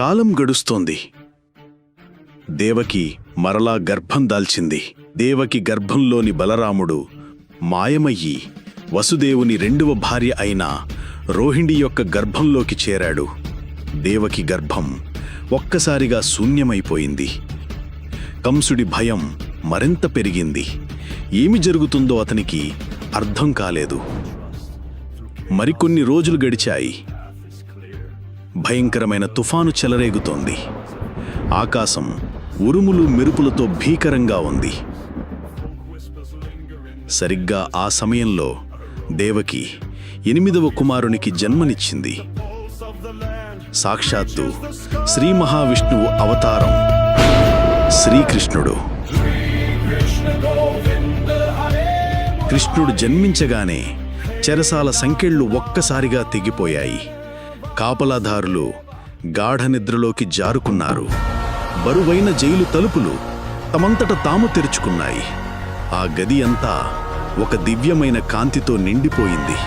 కాలం గడుస్తోంది. దేవకి మరలా గర్భం దాల్చింది. దేవకి గర్భంలోని బలరాముడు మాయమయ్యి వసుదేవుని రెండవ భార్య అయిన రోహిణి యొక్క గర్భంలోకి చేరాడు. దేవకి గర్భం ఒక్కసారిగా శూన్యమైపోయింది. కంసుడి భయం మరింత పెరిగింది. ఏమి జరుగుతుందో అతనికి అర్థం కాలేదు. మరికొన్ని రోజులు గడిచాయి. భయంకరమైన తుఫాను చెలరేగుతోంది. ఆకాశం ఉరుములు మెరుపులతో భీకరంగా ఉంది. సరిగ్గా ఆ సమయంలో దేవకి ఎనిమిదవ కుమారునికి జన్మనిచ్చింది. సాక్షాత్తు శ్రీ మహావిష్ణువు అవతారం. శ్రీకృష్ణుడు. కృష్ణుడు జన్మించగానే చెరసాల సంకెళ్ళు ఒక్కసారిగా తెగిపోయాయి. కాపలాదారులు గాఢ నిద్రలోకి జారుకున్నారు. బరువైన జైలు తలుపులు తమంతట తాము తెరుచుకున్నాయి. ఆ గది అంతా ఒక దివ్యమైన కాంతితో నిండిపోయింది.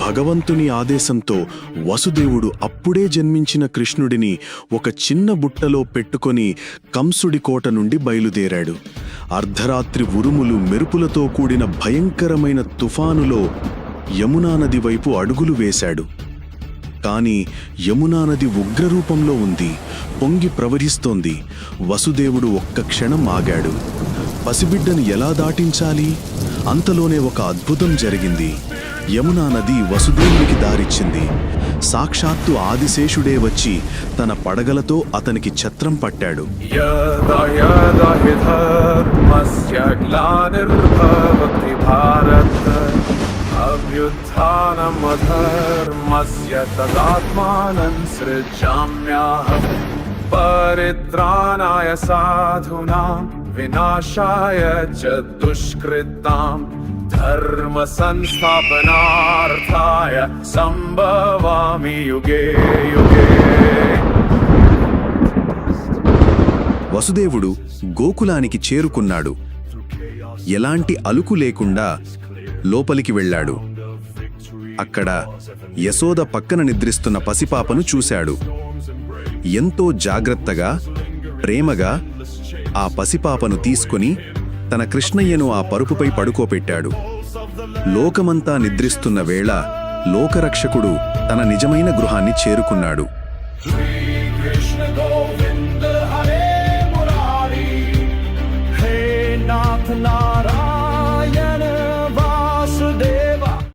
భగవంతుని ఆదేశంతో వసుదేవుడు అప్పుడే జన్మించిన కృష్ణుడిని ఒక చిన్న బుట్టలో పెట్టుకొని కంసుడి కోట నుండి బయలుదేరాడు. అర్ధరాత్రి ఉరుములు మెరుపులతో కూడిన భయంకరమైన తుఫానులో యమునా నది వైపు అడుగులు వేశాడు. కాని యమునా నది ఉగ్రరూపంలో ఉంది. పొంగి ప్రవహిస్తోంది. వసుదేవుడు ఒక్క క్షణం ఆగాడు. పసిబిడ్డను ఎలా దాటించాలి? అంతలోనే ఒక అద్భుతం జరిగింది. యమునా నది వసుదేవునికి దారిచ్చింది. సాక్షాత్తు ఆదిశేషుడే వచ్చి తన పడగలతో అతనికి ఛత్రం పట్టాడు. यदा यदा हि धर्मस्य ग्लानिर्भवति भारत अभ्युत्थानमधर्मस्य तदात्मानं सृजाम्यहम् परित्राणाय साधूनां विनाशाय च दुष्कृताम् धर्मसंस्थापनार्थाय सम्भवामि युगे युगे వసుదేవుడు గోకులానికి చేరుకున్నాడు ఎలాంటి అలుకు లేకుండా లోపలికి వెళ్ళాడు అక్కడ యశోద పక్కన నిద్రిస్తున్న పసిపాపను చూశాడు. ఎంతో జాగ్రత్తగా ప్రేమగా ఆ పసిపాపను తీసుకుని తన కృష్ణయ్యను ఆ పరుపుపై పడుకోపెట్టాడు. లోకమంతా నిద్రిస్తున్న వేళ లోకరక్షకుడు తన నిజమైన గృహాన్ని చేరుకున్నాడు. Krishna